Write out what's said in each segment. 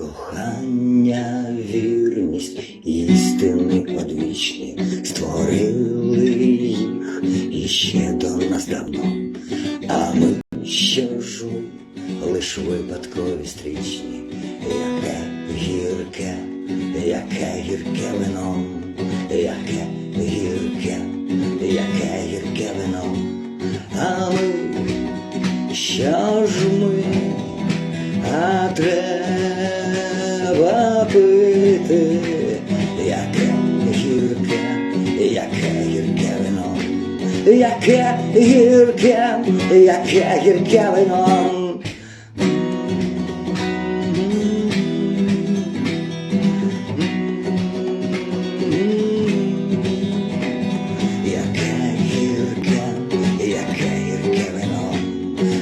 Кохання, вірність, істини одвічні створили їх іще до нас давно, а ми що ж лиш випадкові стрічні, яке гірке, яке гірке вино, яке гірке, яке гірке вино, а ми що ж ми, а треба яке гірке, яке гірке вино.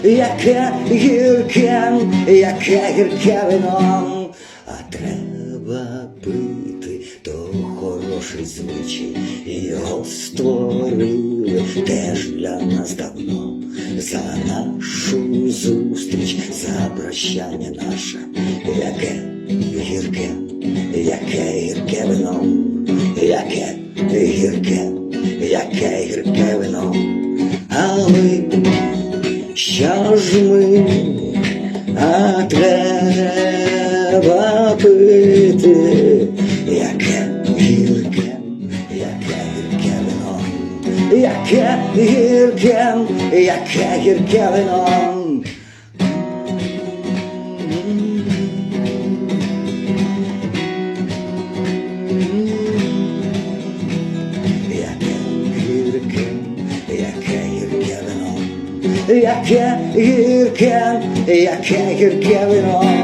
Яке гірке, яке гірке вино, хороший звичай, його створили теж для нас давно. За нашу зустріч, за прощання наше, яке гірке, яке гірке вино, яке гірке, яке гірке вино, а ми, що ж ми, а треба пити, гірке вино. Яке гірке, яке гірке вино, яке гірке, яке гірке вино.